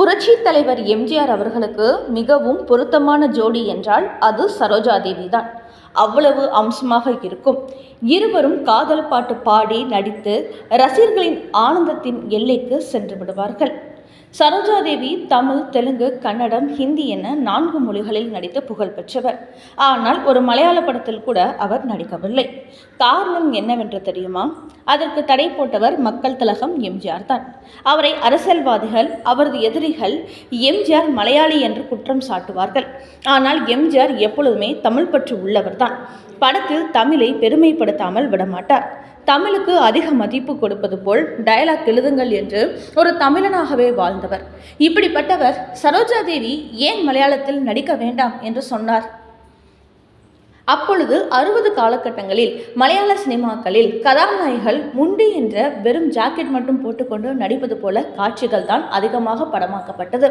புரட்சி தலைவர் எம்ஜிஆர் அவர்களுக்கு மிகவும் பொருத்தமான ஜோடி என்றால் அது சரோஜாதேவி தான் அவ்வளவு அம்சமாக இருக்கும். இருவரும் காதல் பாட்டு பாடி நடித்து ரசிகர்களின் ஆனந்தத்தின் எல்லைக்கு சென்று விடுவார்கள். சரோஜாதேவி தமிழ் தெலுங்கு கன்னடம் ஹிந்தி என நான்கு மொழிகளில் நடித்து புகழ் பெற்றவர். ஆனால் ஒரு மலையாள படத்தில் கூட அவர் நடிக்கவில்லை. காரணம் என்னவென்று தெரியுமா? அதற்கு தடை போட்டவர் மக்கள் திலகம் எம்ஜிஆர் தான். அவரை அரசியல்வாதிகள் அவரது எதிரிகள் எம்ஜிஆர் மலையாளி என்று குற்றம் சாட்டுவார்கள். ஆனால் எம்ஜிஆர் எப்பொழுதுமே தமிழ் பற்று உள்ளவர்தான் படத்தில் தமிழை பெருமைப்படுத்தாமல் விடமாட்டார். தமிழுக்கு அதிக மதிப்பு கொடுப்பது போல் டயலாக் எழுதுங்கள் என்று ஒரு தமிழனாகவே வாழ்ந்தவர். இப்படிப்பட்டவர் சரோஜா தேவி ஏன் மலையாளத்தில் நடிக்க வேண்டாம் என்று சொன்னார்? அப்பொழுது அறுபது காலகட்டங்களில் மலையாள சினிமாக்களில் கதாநாயகிகள் முண்டி என்ற வெறும் ஜாக்கெட் மட்டும் போட்டுக்கொண்டு நடிப்பது போல காட்சிகள் தான் அதிகமாக படமாக்கப்பட்டது.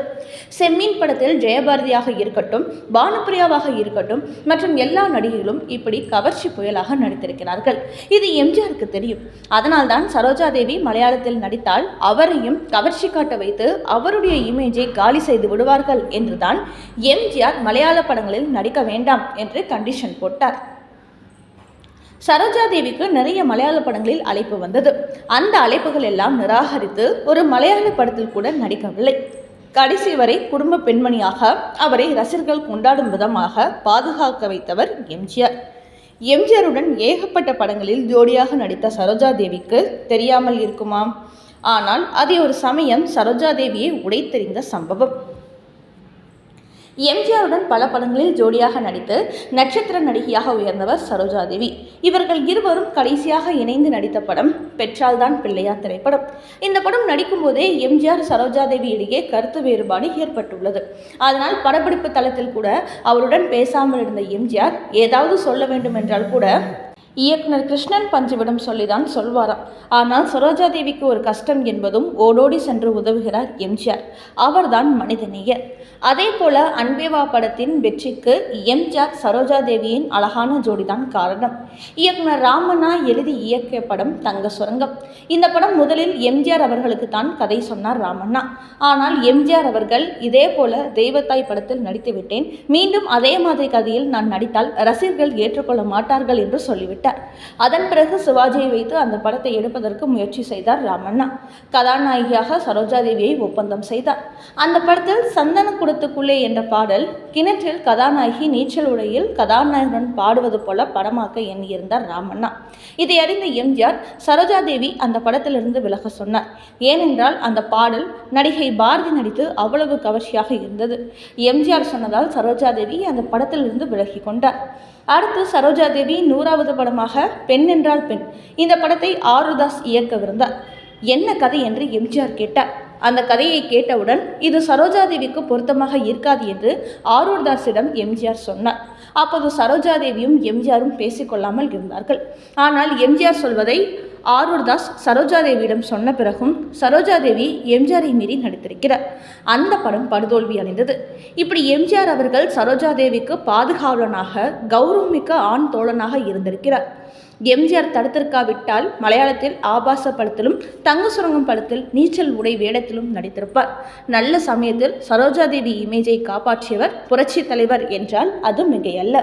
செம்மீன் படத்தில் ஜெயபாரதியாக இருக்கட்டும் பானுப்பிரியாவாக இருக்கட்டும் மற்றும் எல்லா நடிகைகளும் இப்படி கவர்ச்சி புயலாக நடித்திருக்கிறார்கள். இது எம்ஜிஆருக்கு தெரியும். அதனால்தான் சரோஜாதேவி மலையாளத்தில் நடித்தால் அவரையும் கவர்ச்சி காட்ட வைத்து அவருடைய இமேஜை காலி செய்து விடுவார்கள் என்றுதான் எம்ஜிஆர் மலையாள படங்களில் நடிக்க வேண்டாம் என்று கண்டிஷன் போட்டார் சரோஜாதேவிக்கு நிறைய மலையாள படங்களில் அழைப்பு வந்தது. அந்த அழைப்புகள் எல்லாம் நிராகரித்து ஒரு மலையாள படத்தில் கூட நடிக்கவில்லை. கடைசி வரை குடும்ப பெண்மணியாக அவரை ரசிகர்கள் கொண்டாடும் விதமாக பாதுகாக்க வைத்தவர் எம்ஜிஆர். எம்ஜிஆருடன் ஏகப்பட்ட படங்களில் ஜோடியாக நடித்த சரோஜாதேவிக்கு தெரியாமல் இருக்குமாம். ஆனால் அது ஒரு சமயம் சரோஜாதேவியை உடைத்தெறிந்த சம்பவம். எம்ஜிஆருடன் பல படங்களில் ஜோடியாக நடித்து நட்சத்திர நடிகையாக உயர்ந்தவர் சரோஜாதேவி. இவர்கள் இருவரும் கடைசியாக இணைந்து நடித்த படம் பெற்றால்தான் பிள்ளையார் திரைப்படம். இந்த படம் நடிக்கும்போதே எம்ஜிஆர் சரோஜாதேவி இடையே கருத்து வேறுபாடு ஏற்பட்டுள்ளது. அதனால் படப்பிடிப்பு தளத்தில் கூட அவருடன் பேசாமல் இருந்த எம்ஜிஆர் ஏதாவது சொல்ல வேண்டும் என்றால் கூட இயக்குனர் கிருஷ்ணன் பஞ்சுவிடம் சொல்லிதான் சொல்வாராம். ஆனால் சரோஜாதேவிக்கு ஒரு கஷ்டம் என்பதும் ஓடோடி சென்று உதவுகிறார் எம்ஜிஆர். அவர்தான் மனிதநேயர். அதே போல அன்பேவா படத்தின் வெற்றிக்கு எம்ஜிஆர் சரோஜாதேவியின் அழகான ஜோடிதான் காரணம். இயக்குனர் ராமண்ணா எழுதி இயக்கிய படம் தங்க சுரங்கம். இந்த படம் முதலில் எம்ஜிஆர் அவர்களுக்கு தான் கதை சொன்னார் ராமண்ணா. ஆனால் எம்ஜிஆர் அவர்கள் இதே போல தெய்வத்தாய் படத்தில் நடித்துவிட்டேன். மீண்டும் அதே மாதிரி கதையில் நான் நடித்தால் ரசிகர்கள் ஏற்றுக்கொள்ள மாட்டார்கள் என்று சொல்லிவிட்டார். அதன் பிறகு சிவாஜியை வைத்து அந்த படத்தை எடுப்பதற்கு முயற்சி செய்தார் ராமண்ணா. கதாநாயகியாக சரோஜாதேவியை ஒப்பந்தம் செய்தார். அந்த படத்தில் சந்தன குடத்துக்குள்ளே என்ற பாடல் கிணற்றில் கதாநாயகி நீச்சல் உடையில் கதாநாயகனுடன் பாடுவது போல படமாக்க எண்ணியிருந்தார் ராமண்ணா. இதை அறிந்த எம்ஜிஆர் சரோஜாதேவி அந்த படத்திலிருந்து விலக சொன்னார். ஏனென்றால் அந்த பாடல் நடிகை பாரதி நடித்து அவ்வளவு கவர்ச்சியாக இருந்தது. எம்ஜிஆர் சொன்னதால் சரோஜாதேவி அந்த படத்திலிருந்து விலகி கொண்டார். அடுத்து சரோஜா தேவி நூறாவது படமாக பெண் என்றால் பெண். இந்த படத்தை ஆருதாஸ் இயக்கவிருந்தார் என்ன கதை என்று எம்ஜிஆர் கேட்டார். அந்த கதையை கேட்டவுடன் இது சரோஜாதேவிக்கு பொருத்தமாக இருக்காது என்று ஆரூர்தாஸிடம் எம்ஜிஆர் சொன்னார். அப்போது சரோஜாதேவியும் எம்ஜிஆரும் பேசிக்கொள்ளாமல் இருந்தார்கள். ஆனால் எம்ஜிஆர் சொல்வதை ஆரூர்தாஸ் சரோஜாதேவியிடம் சொன்ன பிறகும் சரோஜாதேவி எம்ஜிஆரை மீறி நடித்திருக்கிறார். அந்த படம் படுதோல்வி அடைந்தது. இப்படி எம்ஜிஆர் அவர்கள் சரோஜாதேவிக்கு பாதுகாவலனாக கௌரவமிக்க ஆண் தோழனாக இருந்திருக்கிறார். எம்ஜிஆர் தடுத்திருக்காவிட்டால் மலையாளத்தில் ஆபாச படத்திலும் தங்க சுரங்கம் படத்தில் நீச்சல் உடை வேடத்திலும் நடித்திருப்பார். நல்ல சமயத்தில் சரோஜாதேவி இமேஜை காப்பாற்றியவர் புரட்சி தலைவர் என்றால் அது மிகையல்ல.